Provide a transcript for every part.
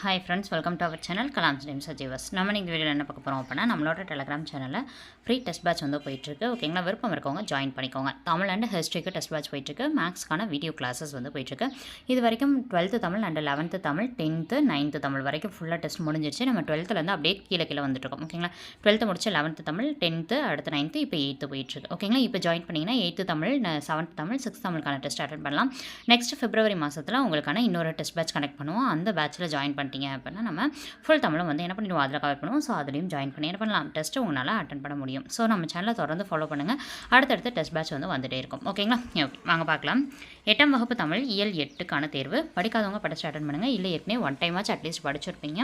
Hi friends welcome to our channel Kalam ஸ்ரீம் சஜீவஸ் நம்ம இந்த வீடியோவில் என்ன பார்க்க போகிறோம் அப்படின்னா நம்மளோட டெலகிராம் சேனலில் ஃப்ரீ டெஸ்ட் பேட்ச் வந்து போயிட்டுருக்கு ஓகேங்களா விருப்பம் இருக்கவங்க ஜாயின் பண்ணிக்கோங்க. தமிழ் அண்ட் ஹிஸ்ட்ரிக்கு டெஸ்ட் பேட்ச் போயிட்டுருக்கு மேக்ஸ்க்கான வீடியோ கிளாஸஸ் வந்து போயிட்டுருக்கு இது வரைக்கும் twelfth Tamil and eleventh Tamil tenth ninth Tamil வரைக்கும் ஃபுல்லாக டெஸ்ட் முடிஞ்சிருச்சு. நம்ம டுவெல்த்துலேருந்து அப்படியே கீழே கீழே வந்துட்டுருக்கோம் ஓகேங்களா டுவெல்த்து முடிச்சு லெவன்த்து தமிழ் டென்த்து அடுத்து நைன்த்து இப்போ எயித்து போயிட்டுருக்கு ஓகேங்களா இப்போ ஜாயின் பண்ணிங்கன்னா eighth Tamil seventh Tamil sixth தமிழுக்கான test attend பண்ணலாம். நெக்ஸ்ட் ஃபிப்ரவரி மாதத்தில் உங்களுக்கான இன்னொரு டெஸ்ட் பேட்ச் கனெக்ட் பண்ணுவோம். அந்த பேட்ச்சில் ஜாயின் பண்ணிட்டீங்க அப்படின்னா நம்ம ஃபுல் தமிழும் வந்து என்ன பண்ணிடுவோம்? அதில் கவர் பண்ணுவோம். ஸோ அதுலேயும் ஜாயின் பண்ணி என்ன பண்ணலாம்? டெஸ்ட்டு உங்களால் அட்டன் பண்ண முடியும். ஸோ நம்ம சேனலை தொடர்ந்து ஃபாலோ பண்ணுங்கள் அடுத்தடுத்த டெஸ்ட் பேட்ச் வந்து வந்துட்டே இருக்கும். ஓகேங்களா ஓகே வாங்க பார்க்கலாம். எட்டாம் வகுப்பு தமிழ் இயல் எட்டுக்கான தேர்வு. படிக்காதவங்க படிச்சு அட்டன் பண்ணுங்கள் இல்லை ஏற்கனவே ஒன் டைம் ஆச்சு அட்லீஸ்ட் படிச்சிருப்பீங்க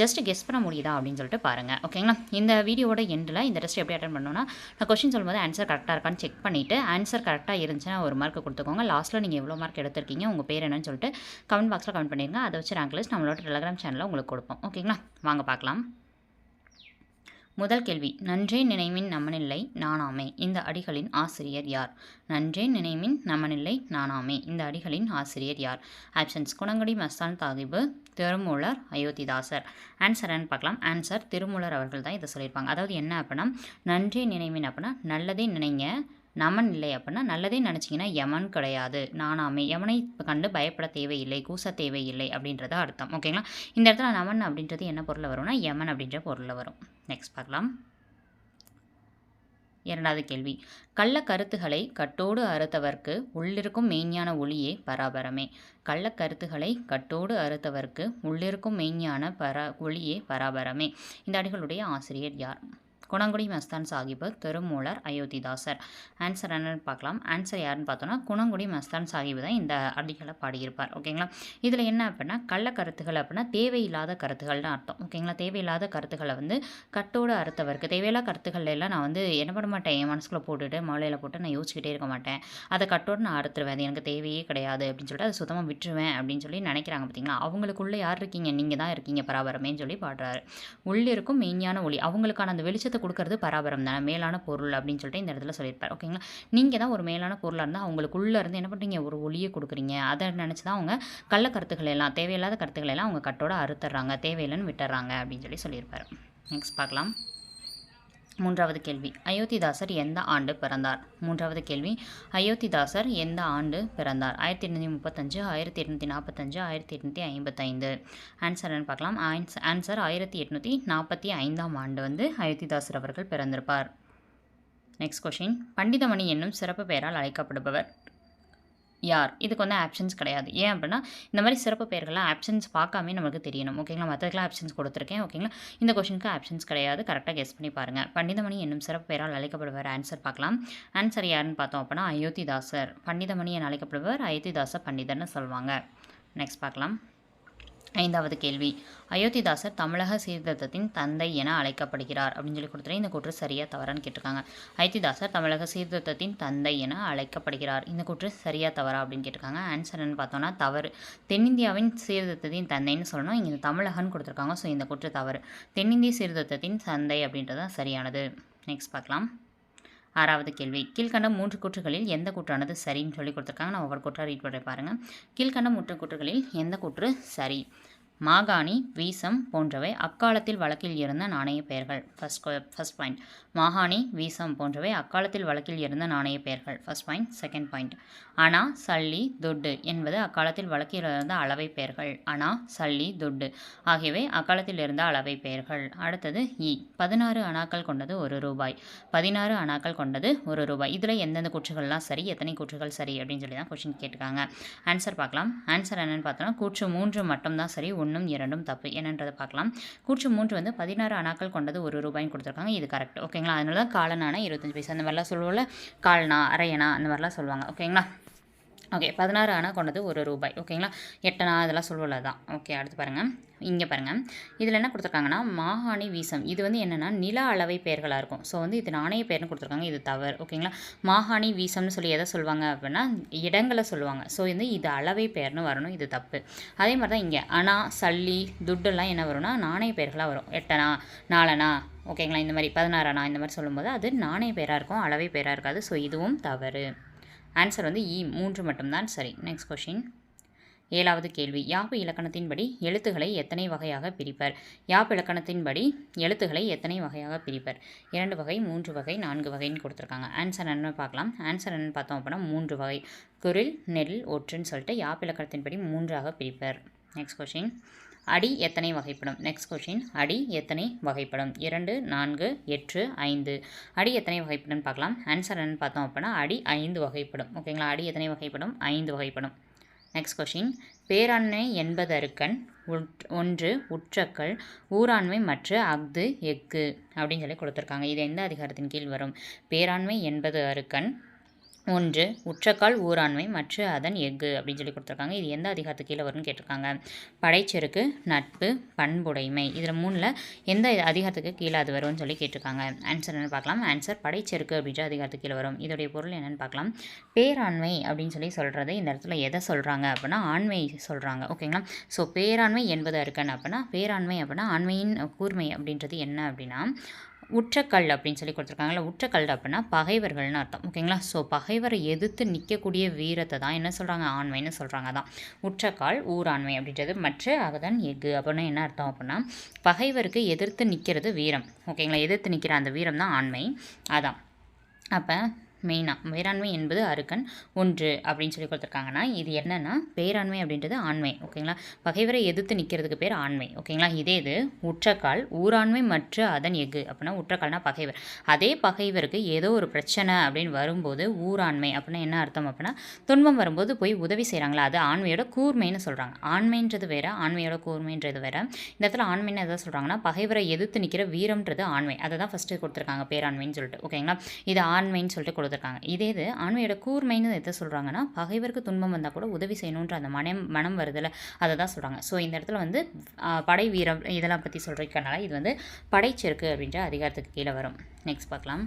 ஜஸ்ட் கெஸ் பண்ண முடியுதா அப்படின்னு சொல்லிட்டு பாருங்கள் ஓகேங்களா இந்த வீடியோட எண்டில் இந்த டெஸ்ட் எப்படி அட்டன் பண்ணணும்னா நான் கொஸ்டின் சொல்லும்போது ஆன்சர் கரெக்டாக இருக்கான்னு செக் பண்ணிவிட்டு ஆன்சர் கரெக்டாக இருந்துச்சுன்னா ஒரு மார்க் கொடுத்துக்கோங்க. லாஸ்ட்டில் நீங்கள் எவ்வளோ மார்க் எடுத்திருக்கீங்க உங்கள் பேர் என்னன்னு சொல்லிட்டு கமெண்ட் பாக்ஸில் கமெண்ட் பண்ணிடுங்க அதை வச்சு ரேங்க் லிஸ்ட் நம்மளோட டெலகிராம் சேனலில் உங்களுக்கு கொடுப்போம். ஓகேங்களா வாங்க பார்க்கலாம். முதல் கேள்வி. நன்றே நினைவின் நமனில்லை நானாமே. இந்த அடிகளின் ஆசிரியர் யார்? நன்றே நினைவின் நமனில்லை நானாமே. இந்த அடிகளின் ஆசிரியர் யார்? ஆப்ஷன்ஸ் குணங்குடி மஸ்தான் தாகிபு திருமூலர் அயோத்திதாசர். ஆன்சர் என்னன்னு பார்க்கலாம். ஆன்சர் திருமூலர் அவர்கள் தான் இதை சொல்லியிருப்பாங்க. அதாவது என்ன அப்படின்னா நன்றே நினைவின் அப்படின்னா நல்லதே நினைங்க நமன் இல்லை அப்படின்னா நல்லதே நினச்சிங்கன்னா யமன் கிடையாது. நானாமே யமனை கண்டு பயப்பட தேவையில்லை கூச தேவையில்லை அப்படின்றத அர்த்தம். ஓகேங்களா இந்த இடத்துல நமன் அப்படின்றது என்ன பொருளில் வரும்னா யமன் அப்படின்ற பொருளில் வரும். நெக்ஸ்ட் பார்க்கலாம். இரண்டாவது கேள்வி. கள்ள கருத்துகளை கட்டோடு அறுத்தவர்க்கு உள்ளிருக்கும் மெய்ஞான ஒளியே பராபரமே. கள்ள கருத்துகளை கட்டோடு அறுத்தவர்க்கு உள்ளிருக்கும் மெய்ஞான பரா ஒளியே பராபரமே. இந்த அடிகளுடைய ஆசிரியர் யார்? குணங்குடி மஸ்தான் சாஹிபு திருமூலர் அயோத்திதாசர். ஆன்சர் என்னன்னு பார்க்கலாம். ஆன்சர் யாருன்னு பார்த்தோன்னா குணங்குடி மஸ்தான் சாஹிப் தான் இந்த அடிகளை பாடியிருப்பார். ஓகேங்களா இதில் என்ன அப்படின்னா கள்ள கருத்துகள் அப்படின்னா தேவையில்லாத கருத்துகள்னு அர்த்தம். ஓகேங்களா தேவையில்லாத கருத்துக்களை வந்து கட்டோடு அறுத்தவருக்கு தேவையில்லாத கருத்துக்கள் எல்லாம் நான் வந்து என்ன பண்ண மாட்டேன்? என் மனசுக்குள்ள போட்டுட்டு மலையில் போட்டு நான் யோசிச்சுக்கிட்டே இருக்க மாட்டேன். அதை கட்டோடு நான் அறுத்துருவேன். அது எனக்கு தேவையே கிடையாது அப்படின்னு சொல்லிட்டு அதை சுத்தமாக விட்டுருவேன் அப்படின்னு சொல்லி நினைக்கிறாங்க பார்த்தீங்களா? அவங்களுக்குள்ளே யார் இருக்கீங்க? நீங்கள் தான் இருக்கீங்க பராபரமேன்னு சொல்லி பாடுறாரு. உள்ளிருக்கும் மெய்ஞான ஒளி. அவங்களுக்கான அந்த வெளிச்சத்தை கொடுக்கறது பராபரம் தானே? மேலான பொருள் அப்படின்னு சொல்லிட்டு இந்த இடத்துல சொல்லியிருப்பார். ஓகேங்களா நீங்கள் தான் ஒரு மேலான பொருளாக இருந்தால் அவங்களுக்குள்ளே இருந்து என்ன பண்ணுறீங்க ஒரு ஒளியை கொடுக்குறீங்க. அதை நினச்சி தான் அவங்க கள்ள கருத்துக்கள் எல்லாம் தேவையில்லாத கருத்துக்களை எல்லாம் அவங்க கட்டோட அறுத்துறாங்க தேவையில்லைன்னு விட்டுறாங்க அப்படின்னு சொல்லி சொல்லியிருப்பார். நெக்ஸ்ட் பார்க்கலாம். மூன்றாவது கேள்வி. அயோத்திதாசர் எந்த ஆண்டு பிறந்தார்? மூன்றாவது கேள்வி. அயோத்திதாசர் எந்த ஆண்டு பிறந்தார்? ஆயிரத்தி எட்நூற்றி முப்பத்தஞ்சு ஆயிரத்தி எட்நூற்றி நாற்பத்தஞ்சு ஆயிரத்தி எட்நூற்றி ஐம்பத்தைந்து. ஆன்சர்னு பார்க்கலாம். ஆன்ஸ் ஆன்சர் ஆயிரத்தி எட்நூற்றி நாற்பத்தி ஐந்தாம் ஆண்டு வந்து அயோத்திதாசர் அவர்கள் பிறந்திருப்பார். நெக்ஸ்ட் கொஷின் பண்டிதமணி என்னும் சிறப்பு பெயரால் அழைக்கப்படுபவர். யார்? இதுக்கு வந்து ஆப்ஷன்ஸ் கிடையாது. ஏன் அப்படின்னா இந்த மாதிரி சிறப்பு பெயர்கள்லாம் ஆப்ஷன்ஸ் பார்க்காமே நமக்கு தெரியணும். ஓகேங்களா மற்றதுக்கெல்லாம் ஆப்ஷன்ஸ் கொடுத்துருக்கேன். ஓகேங்களா இந்த கொஷனுக்கு ஆப்ஷன்ஸ் கிடையாது. கரெக்டாக கெஸ் பண்ணி பாருங்கள் பண்டிதமணி என்னும் சிறப்பு பெயரால் அழைக்கப்படுவார் ஆன்சர் பார்க்கலாம். ஆன்சர் யாருன்னு பார்த்தோம் அப்படின்னா அயோத்திதாசர். பண்டிதமணி என அழைக்கப்படுபவர் அயோத்திதாச பண்டிதர்னு சொல்லுவாங்க. நெக்ஸ்ட் பார்க்கலாம். ஐந்தாவது கேள்வி. அயோத்திதாசர் தமிழக சீர்திருத்தத்தின் தந்தை என அழைக்கப்படுகிறார் அப்படின்னு சொல்லி கொடுத்துரு இந்த கூற்று சரியாக தவறான்னு கேட்டிருக்காங்க. அயோத்திதாசர் தமிழக சீர்திருத்தத்தின் தந்தை என அழைக்கப்படுகிறார். இந்த கூற்று சரியாக தவறா அப்படின்னு கேட்டிருக்காங்க. ஆன்சர் என்னன்னு பார்த்தோன்னா தவறு. தென்னிந்தியாவின் சீர்திருத்தத்தின் தந்தைன்னு சொல்லணும். இங்கே தமிழகன்னு கொடுத்துருக்காங்க. ஸோ இந்த கூற்று தவறு. தென்னிந்திய சீர்திருத்தத்தின் தந்தை அப்படின்றது தான் சரியானது. நெக்ஸ்ட் பார்க்கலாம். ஆறாவது கேள்வி. கீழ்கண்ட மூன்று கூற்றுகளில் எந்த கூற்றானது சரின்னு சொல்லி கொடுத்துருக்காங்க. நான் ஒவ்வொரு கூற்றாக ரீட் பண்ணி பாருங்கள் கீழ்கண்ட மூன்று கூற்றுகளில் எந்த கூற்று சரி? மாகாணி வீசம் போன்றவை அக்காலத்தில் வழக்கில் இருந்த நாணய பெயர்கள். ஃபஸ்ட் ஃபஸ்ட் பாயிண்ட் மாகாணி வீசம் போன்றவை அக்காலத்தில் வழக்கில் இருந்த நாணய பெயர்கள். ஃபஸ்ட் பாயிண்ட் செகண்ட் பாயிண்ட் அணா சல்லி துட்டு என்பது அக்காலத்தில் வழக்கில் இருந்த அளவை பெயர்கள். அணா சல்லி துட்டு ஆகியவை அக்காலத்தில் இருந்த அளவை பெயர்கள். அடுத்தது இ. பதினாறு அணாக்கள் கொண்டது ஒரு ரூபாய். பதினாறு அணாக்கள் கொண்டது ஒரு ரூபாய். இதில் எந்தெந்த கூற்றுகள்லாம் சரி எத்தனை கூற்றுகள் சரி அப்படின்னு சொல்லி தான் கொஷின் கேட்டிருக்காங்க. ஆன்சர் பார்க்கலாம். ஆன்சர் என்னென்னு பார்த்தோன்னா கூற்று மூன்று மட்டும்தான் சரி ஒன்றும் இரண்டும் தப்பு. என்னன்றதை பார்க்கலாம். கூற்று மூன்று வந்து பதினாறு அணாக்கள் கொண்டது ஒரு ரூபாய்னு கொடுத்துருக்காங்க. இது கரெக்ட் ஓகேங்களா அதனால தான் காலனானா இருபத்தஞ்சி பைசா. அந்த மாதிரிலாம் சொல்லுவோம்ல. கால்னா அரையனா அந்த மாதிரிலாம் சொல்லுவாங்க. ஓகேங்களா ஓகே பதினாறு அணா கொண்டது ஒரு ரூபாய். ஓகேங்களா எட்டனா இதெல்லாம் சொல்லுவல தான் ஓகே அடுத்து பாருங்கள் இங்கே பாருங்கள் இதில் என்ன கொடுத்துருக்காங்கன்னா மாகாணி வீசம். இது வந்து என்னென்னா நில அளவை பெயர்களாக இருக்கும். ஸோ வந்து இது நாணய பெயர்னு கொடுத்துருக்காங்க. இது தவறு. ஓகேங்களா மாகாணி வீசம்னு சொல்லி எதை சொல்லுவாங்க அப்படின்னா இடங்களை சொல்லுவாங்க. ஸோ வந்து இது அளவை பெயர்னு வரணும். இது தப்பு. அதே மாதிரி தான் இங்கே. அணா சல்லி துட்டெல்லாம் என்ன வரும்னா நாணய பெயர்களாக வரும். எட்டனா நாலனா ஓகேங்களா இந்த மாதிரி பதினாறு இந்த மாதிரி சொல்லும்போது அது நாணய பெயராக இருக்கும். அளவை பெயராக இருக்காது. ஸோ இதுவும் தவறு. ஆன்சர் வந்து இ மூன்று மட்டும்தான். சரி. நெக்ஸ்ட் கொஷின் ஏழாவது கேள்வி. யாப்பு இலக்கணத்தின்படி எழுத்துக்களை எத்தனை வகையாக பிரிப்பர்? யாப்பு இலக்கணத்தின்படி எழுத்துக்களை எத்தனை வகையாக பிரிப்பர்? இரண்டு வகை மூன்று வகை நான்கு வகைன்னு கொடுத்துருக்காங்க. ஆன்சர் என்னன்னு பார்க்கலாம். ஆன்சர் என்னன்னு பார்த்தோம் அப்படின்னா மூன்று வகை. குரில் நெல் ஒற்றுன்னு சொல்லிட்டு யாப்பு இலக்கணத்தின்படி மூன்றாக பிரிப்பர். நெக்ஸ்ட் கொஷின் அடி எத்தனை வகைப்படும்? நெக்ஸ்ட் கொஷின் அடி எத்தனை வகைப்படும்? இரண்டு நான்கு எட்டு ஐந்து. அடி எத்தனை வகைப்படும் பார்க்கலாம். ஆன்சர் என்னன்னு பார்த்தோம் அப்படின்னா அடி ஐந்து வகைப்படும். ஓகேங்களா அடி எத்தனை வகைப்படும்? ஐந்து வகைப்படும். நெக்ஸ்ட் கொஷின் பேராண்மை என்பதற்கண் உட் ஒன்று உற்றக்கள் ஊராண்மை மற்ற அஃது எஃகு. அப்படின்னு சொல்லி கொடுத்துருக்காங்க. இது எந்த அதிகாரத்தின் கீழ் வரும்? பேராண்மை என்பது அருக்கன் ஒன்று உற்றக்கால் ஊராண்மை மற்ற அதன் எஃகு அப்படின்னு சொல்லி கொடுத்துருக்காங்க. இது எந்த அதிகாரத்துக்கு கீழே வரும்னு கேட்டிருக்காங்க. படைச்செருக்கு நட்பு பண்புடைமை. இதில் மூணில் எந்த அதிகாரத்துக்கு கீழே அது வரும்னு சொல்லி கேட்டிருக்காங்க. ஆன்சர் என்னென்னு பார்க்கலாம். ஆன்சர் படைச்செருக்கு அப்படின்ற அதிகாரத்துக்கு கீழே வரும். இதோடைய பொருள் என்னென்னு பார்க்கலாம். பேராண்மை அப்படின்னு சொல்லி சொல்கிறது இந்த இடத்துல எதை சொல்கிறாங்க அப்படின்னா ஆண்மை சொல்கிறாங்க ஓகேங்களா ஸோ பேராண்மை என்பது இருக்கேன் அப்படின்னா பேராண்மை அப்படின்னா ஆண்மையின் கூர்மை அப்படின்றது என்ன அப்படின்னா உற்றக்கல் அப்படின்னு சொல்லி கொடுத்துருக்காங்களா உற்றக்கல் அப்படின்னா பகைவர்கள்னு அர்த்தம். ஓகேங்களா? ஸோ பகைவரை எதிர்த்து நிற்கக்கூடிய வீரத்தை தான் என்ன சொல்கிறாங்க ஆண்மைன்னு சொல்கிறாங்க தான் உற்றக்கால் ஊராண்மை அப்படின்றது மற்ற அகதன் எஃகு அப்படின்னா என்ன அர்த்தம் அப்படின்னா பகைவருக்கு எதிர்த்து நிற்கிறது வீரம். ஓகேங்களா? எதிர்த்து நிற்கிற அந்த வீரம் தான் ஆண்மை. அதான். அப்போ மெயினாக பேராண்மை என்பது அருக்கன் ஒன்று அப்படின்னு சொல்லி கொடுத்துருக்காங்கன்னா இது என்னென்னா பேராண்மை அப்படின்றது ஆண்மை ஓகேங்களா? பகைவரை எதிர்த்து நிற்கிறதுக்கு பேர் ஆண்மை ஓகேங்களா? இதே இது உற்றக்கால் ஊராண்மை மற்ற அதன் எஃகு அப்படின்னா உற்றக்கால்னா பகைவர். அதே பகைவருக்கு ஏதோ ஒரு பிரச்சனை அப்படின்னு வரும்போது ஊராண்மை அப்படின்னா என்ன அர்த்தம் அப்படின்னா துன்பம் வரும்போது போய் உதவி செய்கிறாங்களா அது ஆண்மையோட கூர்மைன்னு சொல்கிறாங்க ஆண்மைன்றது வேறு ஆண்மையோட கூர்மைன்றது வேறு. இந்த இடத்துல ஆண்மைன்னு எதாவது சொல்கிறாங்கன்னா பகைவரை எதிர்த்து நிற்கிற வீரம்ன்றது ஆண்மை. அதை தான் ஃபஸ்ட்டு கொடுத்துருக்காங்க பேராண்மைன்னு சொல்லிட்டு ஓகேங்களா? இது ஆண்மைன்னு சொல்லிட்டு கொடுத்துருக்காங்க இதே இது ஆண்மையோட கூர்மைன்னு எதை சொல்கிறாங்கன்னா பகைவருக்கு துன்பம் வந்தால் கூட உதவி செய்யணுன்ற அந்த மனம் மனம் வருதில்ல அதை தான் சொல்கிறாங்க ஸோ இந்த இடத்துல வந்து படை வீரம் இதெல்லாம் பற்றி சொல்கிறதுக்கனால இது வந்து படைச்செருக்கு அப்படின்ற அதிகாரத்துக்கு கீழே வரும். நெக்ஸ்ட் பார்க்கலாம்.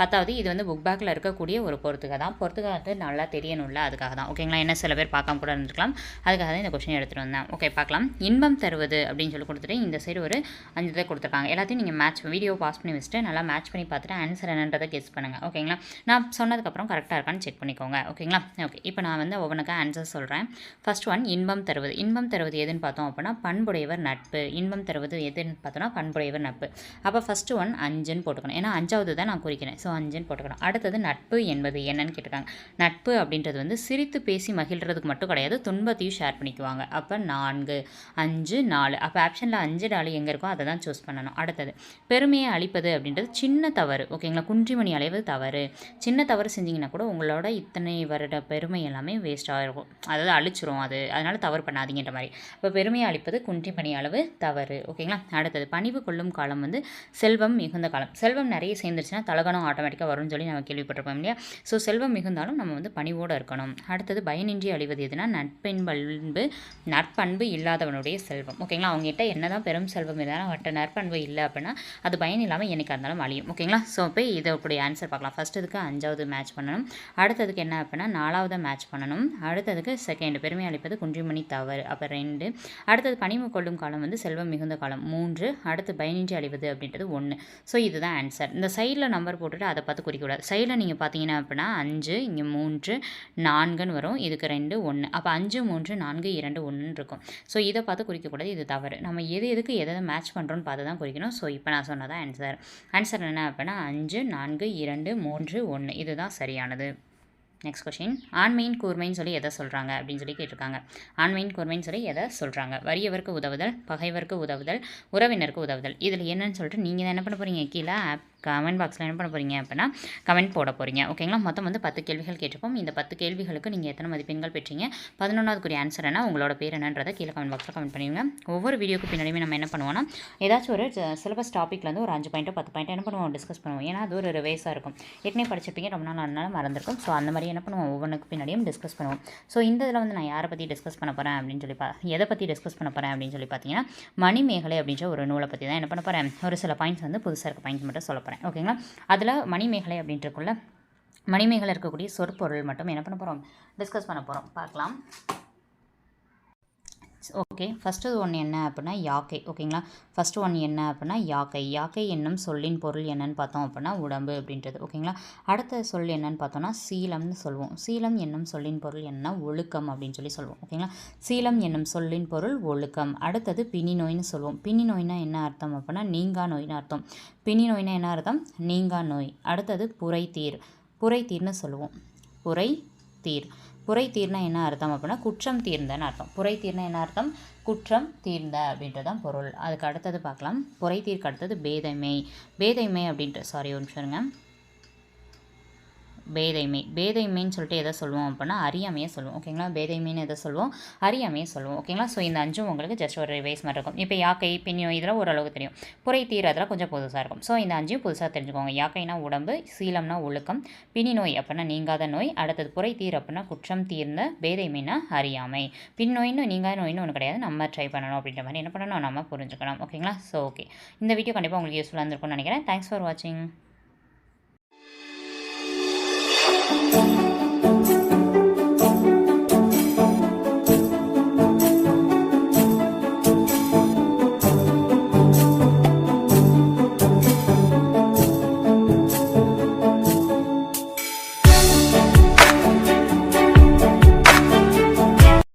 பத்தாவது இது வந்து புக் பேக்கில் இருக்கக்கூடிய ஒரு பொறுத்துக்க தான். பொறுத்துக்க வந்து நல்லா தெரியணும்ல அதுக்காக தான். ஓகேங்களா என்ன சில பேர் பார்க்காம கூட இருந்திருக்கலாம். அதுக்காக தான் இந்த கொஸ்டின் எடுத்துகிட்டு வந்தேன். ஓகே பார்க்கலாம். இன்பம் தருவது அப்படின்னு சொல்லி கொடுத்துட்டு இந்த சைடு ஒரு அஞ்சு இதை கொடுத்துருக்காங்க. எல்லாத்தையும் நீங்கள் மேட்ச் வீடியோ பாஸ் பண்ணி வச்சுட்டு நல்லா மேட்ச் பண்ணி பார்த்துட்டு ஆன்சர் என்னன்றதை கெஸ் பண்ணுங்கள் ஓகேங்களா நான் சொன்னதுக்கப்புறம் கரெக்டாக இருக்கான்னு செக் பண்ணிக்கோங்க. ஓகேங்களா ஓகே இப்போ நான் வந்து ஒவ்வொன்றுக்கு ஆன்சர் சொல்கிறேன் ஃபர்ஸ்ட் ஒன் இன்பம் தருவது. இன்பம் தருவது எதுன்னு பார்த்தோம் அப்படின்னா பண்புடையவர் நட்பு. இன்பம் தருவது எதுன்னு பார்த்தோன்னா பண்புடையவர் நட்பு. அப்போ ஃபஸ்ட்டு ஒன் அஞ்சுன்னு போட்டுக்கணும். ஏன்னா அஞ்சாவது தான் நான் குறிக்கிறேன். ஸோ அஞ்சுன்னு போட்டுக்கணும். அடுத்தது நட்பு என்பது என்னன்னு கேட்டிருக்காங்க. நட்பு அப்படின்றது வந்து சிரித்து பேசி மகிழ்றதுக்கு மட்டும் கிடையாது துன்பத்தையும் ஷேர் பண்ணிக்குவாங்க. அப்போ நான்கு அஞ்சு நாலு. அப்போ ஆப்ஷனில் அஞ்சு நாலு எங்கே இருக்கோ அதை தான் சூஸ் பண்ணணும். அடுத்தது பெருமையை அழிப்பது அப்படின்றது சின்ன தவறு. ஓகேங்களா குன்றிமணி அலைவது தவறு. சின்ன தவறு செஞ்சிங்கன்னா கூட உங்களோட இத்தனை வருட பெருமை எல்லாமே வேஸ்ட்டாக இருக்கும். அதாவது அழிச்சிரும் அது. அதனால் தவறு பண்ணாதீங்கன்ற மாதிரி. இப்போ பெருமையை அழிப்பது குன்றிமணி அளவு தவறு. ஓகேங்களா அடுத்தது பணிவு கொள்ளும் காலம் வந்து செல்வம் மிகுந்த காலம். செல்வம் நிறைய சேர்ந்துருச்சுன்னா தலகணம் ஆட்டோமேட்டிக்காக வரும்னு சொல்லி நம்ம கேள்விப்பட்டிருப்போம் இல்லையா? ஸோ செல்வம் மிகுந்தாலும் நம்ம வந்து பணிவோடு இருக்கணும். அடுத்தது பயனின்றி அழிவது எதுனா நட்பின் பண்பு நற்பண்பு இல்லாதவனுடைய செல்வம். ஓகேங்களா அவங்ககிட்ட என்னதான் பெரும் செல்வம் இருந்தாலும் அவட்ட நற்பண்பு இல்லை அப்படின்னா அது பயன் இல்லாமல் என்னைக்கா இருந்தாலும் அழியும். ஓகேங்களா ஸோ போய் இதோடைய ஆன்சர் பார்க்கலாம். ஃபர்ஸ்ட் இதுக்கு அஞ்சாவது மேட்ச் பண்ணணும். அடுத்ததுக்கு என்ன அப்படின்னா நாலாவது மேட்ச் பண்ணணும். அடுத்ததுக்கு செகண்ட் பெருமை அளிப்பது குன்றிமணி தவறு. அப்போ ரெண்டு. அடுத்தது பணிவு கொள்ளும் காலம் வந்து செல்வம் மிகுந்த காலம். மூன்று. அடுத்து பயனின்றி அழிவது அப்படின்றது ஒன்று ஸோ இதுதான் ஆன்சர் இந்த சைடில் நம்பர் போட்டுட்டு அதை பார்த்து குறிக்கக்கூடாது. சைடில் நீங்கள் பார்த்தீங்கன்னா அப்படின்னா அஞ்சு இங்கே மூன்று நான்குன்னு வரும். இதுக்கு ரெண்டு ஒன்று அப்போ அஞ்சு மூன்று நான்கு இரண்டு ஒன்றுன்னு இருக்கும். ஸோ இதை பார்த்து குறிக்கக்கூடாது. இது தவறு. நம்ம எது எதுக்கு எதை மேட்ச் பண்ணுறோன்னு பார்த்து தான் குறிக்கணும். ஸோ இப்போ நான் சொன்னதான் ஆன்சர் ஆன்சர் என்ன அப்படின்னா அஞ்சு நான்கு இரண்டு மூன்று ஒன்று இதுதான் சரியானது. நெக்ஸ்ட் கொஷின் ஆண்மையின் கூர்மைன்னு சொல்லி எதை சொல்கிறாங்க அப்படின்னு சொல்லி கேட்டிருக்காங்க. ஆண்மையின் கூர்மைன்னு சொல்லி எதை சொல்கிறாங்க வறியவருக்கு உதவுதல் பகைவருக்கு உதவுதல் உறவினருக்கு உதவுதல். இதில் என்னன்னு சொல்லிட்டு நீங்கள் தான் என்ன பண்ண போகிறீங்க கீழே ஆப் கமெண்ட் பாக்ஸில் என்ன பண்ண போகிறீங்க அப்படின்னா கமெண்ட் போட போகிறீங்க ஓகேங்களா மொத்தம் வந்து பத்து கேள்விகள் கேட்டிருப்போம். இந்த பத்து கேள்விகளுக்கு நீங்கள் எத்தனை மதிப்பெண்கள் பெற்றீங்க? பதினொன்றாவதுக்குரிய ஆன்சர் என்ன? உங்களோட பேர் என்னன்றதை கீழே கமெண்ட் பாக்ஸில் கமெண்ட் பண்ணிடுங்க. ஒவ்வொரு வீடியோக்கு பின்னாடியுமே நம்ம என்ன பண்ணுவோம்னா ஏதாச்சும் ஒரு சிலபஸ் வந்து ஒரு அஞ்சு பாயிண்ட்டோ பத்து பாயிண்ட் என்ன பண்ணுவோம்? டிஸ்கஸ் பண்ணுவோம். ஏன்னா அது ஒரு ரிவைஸாக இருக்கும். ஏற்கனவே படிச்சிருப்பீங்க ரொம்ப நாள் அதனால மறந்துருக்கும். ஸோ அந்த மாதிரி என்ன பண்ணுவோம்? ஒவ்வொன்றுக்கு பின்னாடியும் டிஸ்கஸ் பண்ணுவோம். ஸோ இந்த இதில் வந்து நான் யாரை பற்றி டிஸ்கஸ் பண்ண போகிறேன் அப்படின்னு சொல்லி பா எதை பற்றி டிஸ்கஸ் பண்ண போகிறேன் அப்படின்னு சொல்லி பார்த்தீங்கன்னா மணிமேகலை அப்படின்ற ஒரு நூலை பற்றி தான் என்ன பண்ண போகிறேன் ஒரு சில பாயிண்ட்ஸ் வந்து புதுசாக இருக்க பாயிண்ட்ஸ் மட்டும் சொல்ல போகிறேன் ஓகேங்களா அதில் மணிமேகலை அப்படின்றக்குள்ள மணிமேகலை இருக்கக்கூடிய சொற்பொருள் மட்டும் என்ன பண்ண போகிறோம் டிஸ்கஸ் பண்ண போகிறோம் பார்க்கலாம். ஓகே. ஃபஸ்ட்டு ஒன்று என்ன அப்படின்னா யாக்கை. ஓகேங்களா? ஃபஸ்ட்டு ஒன் என்ன அப்படின்னா யாக்கை. யாக்கை என்னும் சொல்லின் பொருள் என்னன்னு பார்த்தோம் அப்படின்னா உடம்பு அப்படின்றது. ஓகேங்களா? அடுத்த சொல் என்னன்னு பார்த்தோம்னா சீலம்னு சொல்லுவோம். சீலம் என்னும் சொல்லின் பொருள் என்னன்னா ஒழுக்கம் அப்படின்னு சொல்லி சொல்லுவோம். ஓகேங்களா? சீலம் என்னும் சொல்லின் பொருள் ஒழுக்கம். அடுத்தது பிணி நோய்னு சொல்லுவோம். பிணி நோய்னா என்ன அர்த்தம் அப்படின்னா நீங்கா நோய்னு அர்த்தம். பிணி நோய்னா என்ன அர்த்தம்? நீங்கா நோய். அடுத்தது புரைத்தீர் புரைத்தீர்னு சொல்லுவோம். புரை தீர். புரை தீர்னா என்ன அர்த்தம் அப்படின்னா குற்றம் தீர்ந்தன்னு அர்த்தம். புரை தீர்னா என்ன அர்த்தம்? குற்றம் தீர்ந்த அப்படின்றதான் பொருள். அதுக்கு அடுத்தது பார்க்கலாம். புரை தீர்க்கு அடுத்தது பேதைமை. பேதைமை அப்படின்ற சாரி ஒன்று சொல்லுங்கள் பேதைமை பேதைமைன்னு சொல்லிட்டு எதை சொல்லுவோம் அப்படின்னா அறியாமையை சொல்லுவோம். ஓகேங்களா பேதைமைன்னு எதை சொல்லுவோம்? அறியாமையை சொல்லுவோம். ஓகேங்களா ஸோ இந்த அஞ்சும் உங்களுக்கு ஜஸ்ட் ஒரு ரிவைஸ் மாதிரி இருக்கும். இப்போ யாக்கை பின்னியம் இதெல்லாம் ஓரளவுக்கு தெரியும். புரை தீர் அதெல்லாம் கொஞ்சம் புதுசாக இருக்கும். ஸோ இந்த அஞ்சையும் புதுசாக தெரிஞ்சுக்கோங்க. யாக்கைனா உடம்பு சீலம்னா ஒழுக்கம் பிணி நோய் அப்படின்னா நீங்காத நோய் அடுத்தது புரை தீர் அப்படின்னா குற்றம் தீர்ந்த பேதைமைனா அறியாமை. பின் நோயின்னு நீங்காத நோயின்னு ஒன்று கிடையாது. நம்ம ட்ரை பண்ணணும் அப்படின்ற மாதிரி என்ன பண்ணணும்? நம்ம புரிஞ்சுக்கணும். ஓகேங்களா ஸோ ஓகே இந்த வீடியோ கண்டிப்பாக உங்களுக்கு யூஸ்ஃபுல்லாக இருந்திருக்கும்னு நினைக்கிறேன். தேங்க்ஸ் ஃபார் வாட்சிங்